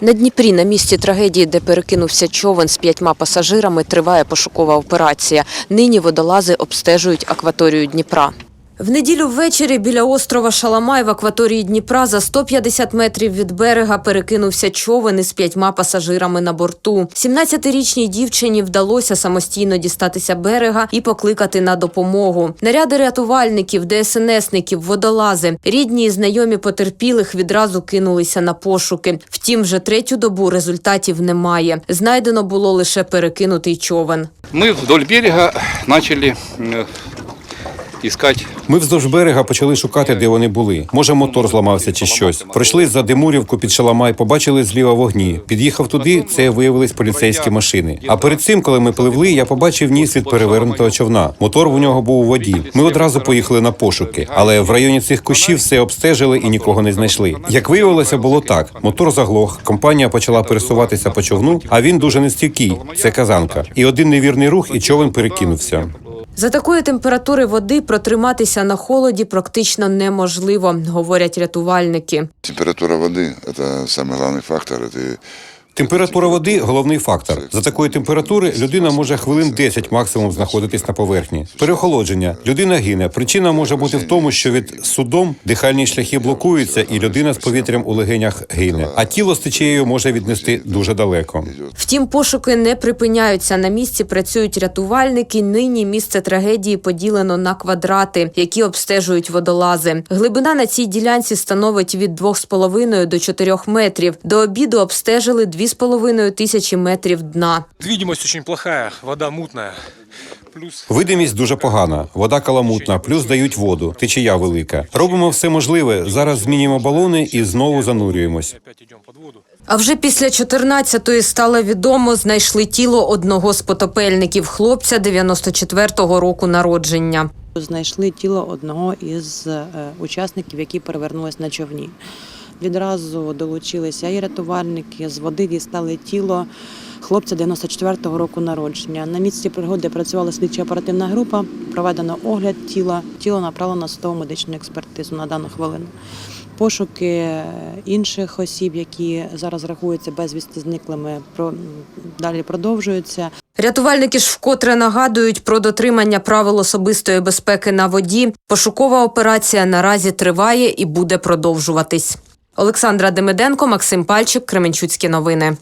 На Дніпрі, на місці трагедії, де перекинувся човен з п'ятьма пасажирами, триває пошукова операція. Нині водолази обстежують акваторію Дніпра. В неділю ввечері біля острова Шаламай в акваторії Дніпра за 150 метрів від берега перекинувся човен із п'ятьма пасажирами на борту. 17-річній дівчині вдалося самостійно дістатися берега і покликати на допомогу. Наряди рятувальників, ДСНСників, водолази, рідні і знайомі потерпілих відразу кинулися на пошуки. Втім, вже третю добу результатів немає. Знайдено було лише перекинутий човен. Мы вдоль берега начали искать Ми вздовж берега почали шукати, де вони були. Може, мотор зламався чи щось. Пройшли за Демурівку під Шаламай, побачили зліва вогні. Під'їхав туди, це виявились поліцейські машини. А перед цим, коли ми пливли, я побачив ніс від перевернутого човна. Мотор у нього був у воді. Ми одразу поїхали на пошуки, але в районі цих кущів все обстежили і нікого не знайшли. Як виявилося, було так: мотор заглох, компанія почала пересуватися по човну, а він дуже нестійкий. Це казанка. І один невірний рух, і човен перекинувся. За такої температури води протриматися на холоді практично неможливо, говорять рятувальники. Температура воды – это самый главный фактор. Это Температура води головний фактор. За такої температури людина може хвилин 10 максимум знаходитись на поверхні. Переохолодження. Людина гине. Причина може бути в тому, що від судом дихальні шляхи блокуються, і людина з повітрям у легенях гине. А тіло з течією може віднести дуже далеко. Втім, пошуки не припиняються. На місці працюють рятувальники. Нині місце трагедії поділено на квадрати, які обстежують водолази. Глибина на цій ділянці становить від 2,5 до 4 метрів. До обіду обстежили 2,5 тисячі метрів дна. Видимость очень плохая, вода мутная. Плюс Видимість дуже погана, вода каламутна, плюс дають воду, течія велика. Робимо все можливе. Зараз змінюємо балони і знову занурюємось. А вже після 14-ї стало відомо, знайшли тіло одного з потопельників хлопця 94-го року народження. Знайшли тіло одного із е, учасників, які перевернулись на човні. Відразу долучилися і рятувальники, з води дістали тіло хлопця 94-го року народження. На місці пригоди працювала слідча оперативна група, проведено огляд тіла. Тіло направлено на судово медичну експертизу на дану хвилину. Пошуки інших осіб, які зараз рахуються безвісти зниклими, далі продовжуються. Рятувальники ж вкотре нагадують про дотримання правил особистої безпеки на воді. Пошукова операція наразі триває і буде продовжуватись. Олександра Демиденко, Максим Пальчик, Кременчуцькі новини.